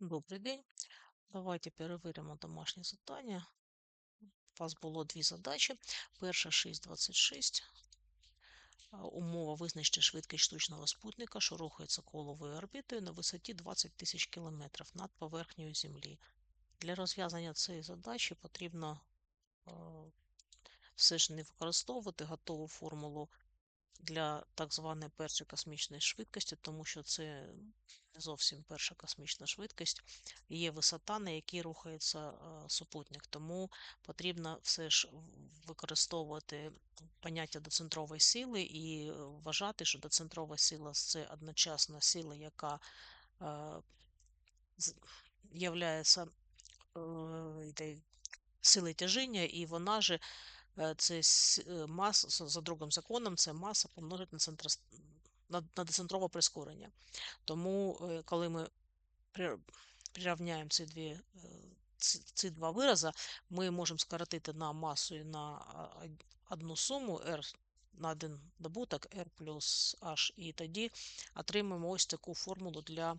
Добрий день. Давайте перевіримо домашнє завдання. У вас було дві задачі. Перша 6.26. Умова визначити швидкість штучного спутника, що рухається коловою орбітою на висоті 20 тисяч кілометрів над поверхнею Землі. Для розв'язання цієї задачі потрібно все ж не використовувати готову формулу для так званої першої космічної швидкості, тому що це не зовсім перша космічна швидкість. Є висота, на якій рухається е, супутник. Тому потрібно все ж використовувати поняття доцентрової сили і вважати, що доцентрова сила це одночасна сила, яка є силою тяжіння, і вона же Е, це е, маса, за другим законом, це маса помножить на центр, на, децентрове прискорення. Тому, е, коли ми прирівняємо ці дві, ці два вирази, ми можемо скоротити на масу і на одну суму R на один добуток R плюс H, і тоді отримаємо ось таку формулу для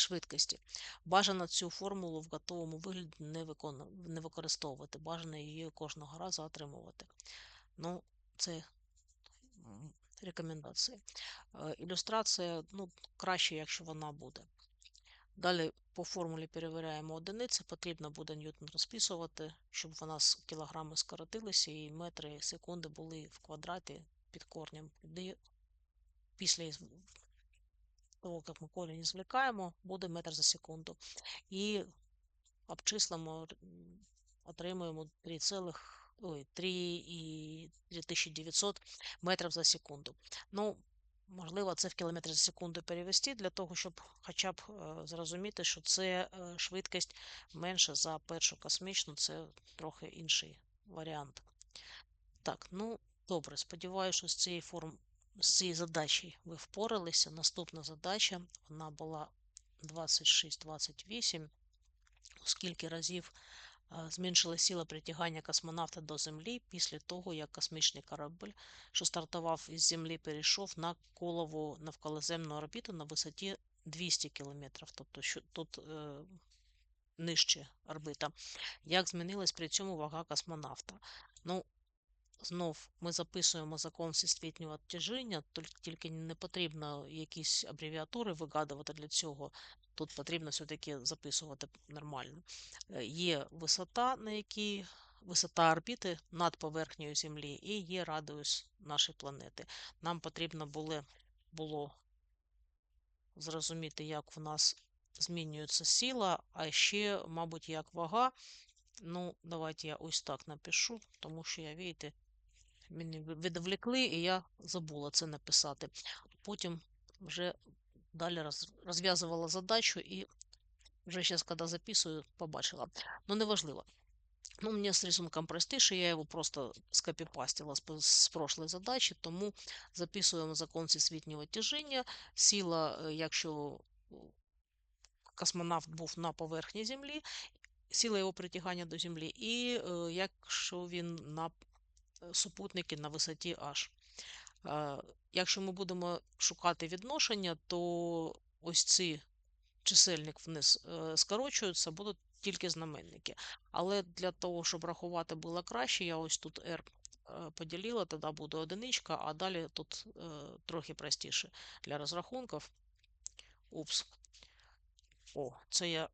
швидкості. Бажано цю формулу в готовому вигляді не не використовувати, бажано її кожного разу отримувати. Ну, це рекомендації. Е, ілюстрація ну, краще, якщо вона буде. Далі по формулі перевіряємо одиниці, потрібно буде ньютон розписувати, щоб у нас кілограми скоротилися і метри секунди були в квадраті під корнем. Після того, як ми корінь звлікаємо, буде метр за секунду. І обчислимо, отримуємо 3,3900 метрів за секунду. Ну, Можливо, це в кілометр за секунду перевести, для того, щоб хоча б е, зрозуміти, що це е, швидкість менша за першу космічну, це трохи інший варіант. Так, ну добре, сподіваюся, що з цієї форми з цією задачею ви впоралися. Наступна задача вона була 26-28, оскільки разів зменшила сила притягання космонавта до Землі після того, як космічний корабль, що стартував із Землі, перейшов на колову навколоземну орбіту на висоті 200 км, тобто що тут е, нижче орбита. Як змінилась при цьому вага космонавта? Ну, Знов ми записуємо закон всесвітнього тяжіння, тільки не потрібно якісь абревіатури вигадувати для цього. Тут потрібно все-таки записувати нормально. Е, є висота, на якій висота орбіти над поверхнею Землі, і є радіус нашої планети. Нам потрібно було, було зрозуміти, як в нас змінюється сила, а ще, мабуть, як вага. Ну, давайте я ось так напишу, тому що я, видите, Мені відвлекли, і я забула це написати. Потім вже далі розв'язувала задачу і вже зараз, коли записую, побачила. Ну, неважливо. Ну, мені з рисунком простіше, я його просто скопіпастила з, прошлої задачі, тому записуємо закон всесвітнього тяжіння. Сила, е, якщо космонавт був на поверхні Землі, сила його притягання до Землі, і е, якщо він на супутники на висоті H. Якщо ми будемо шукати відношення, то ось ці чисельник вниз е, скорочуються, будуть тільки знаменники. Але для того, щоб рахувати було краще, я ось тут R е, поділила, тоді буде одиничка, а далі тут е, трохи простіше для розрахунків. Упс. О, це я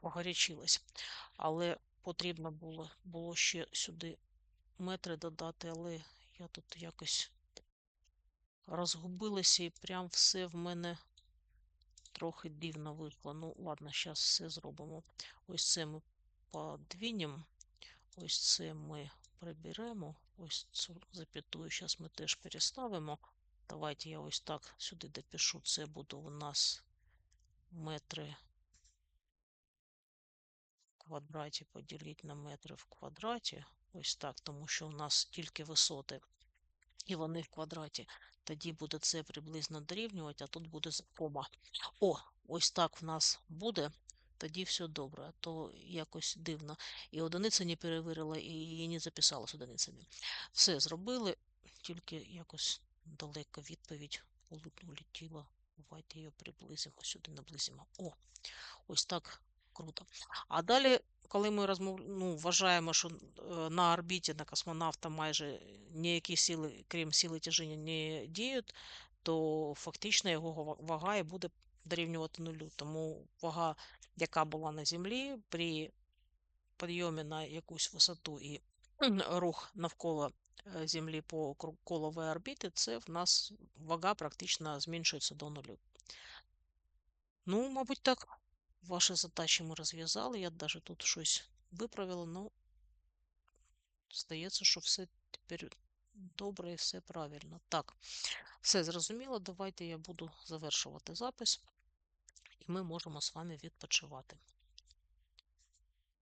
погорячилась. Але потрібно було було ще сюди метри додати, але я тут якось розгубилася і прям все в мене трохи дивно вийшло. Ну, ладно, зараз все зробимо. Ось це ми подвінемо, ось це ми приберемо, ось цю запятую, зараз ми теж переставимо. Давайте я ось так сюди допишу. Це буде у нас метри квадраті поділити на метри в квадраті. Ось так, тому що у нас тільки висоти, і вони в квадраті. Тоді буде це приблизно дорівнювати, а тут буде кома. О, ось так в нас буде. Тоді все добре, то якось дивно. І одиниця не перевірила, і її не записала з одиницями. Все зробили, тільки якось далеко відповідь улетіла. Давайте її приблизимо сюди, наблизимо. О, ось так круто. А далі, коли ми розмов... ну, вважаємо, що е, на орбіті на космонавта майже ніякі сили, крім сили тяжіння, не діють, то фактично його вага і буде дорівнювати нулю. Тому вага, яка була на Землі, при підйомі на якусь висоту і рух навколо е, Землі по коловій орбіті, це в нас вага практично зменшується до нулю. Ну, мабуть, так. Ваші задачі ми розв'язали. Я навіть тут щось виправила, ну, здається, що все тепер добре і все правильно. Так, все зрозуміло. Давайте я буду завершувати запис, і ми можемо з вами відпочивати.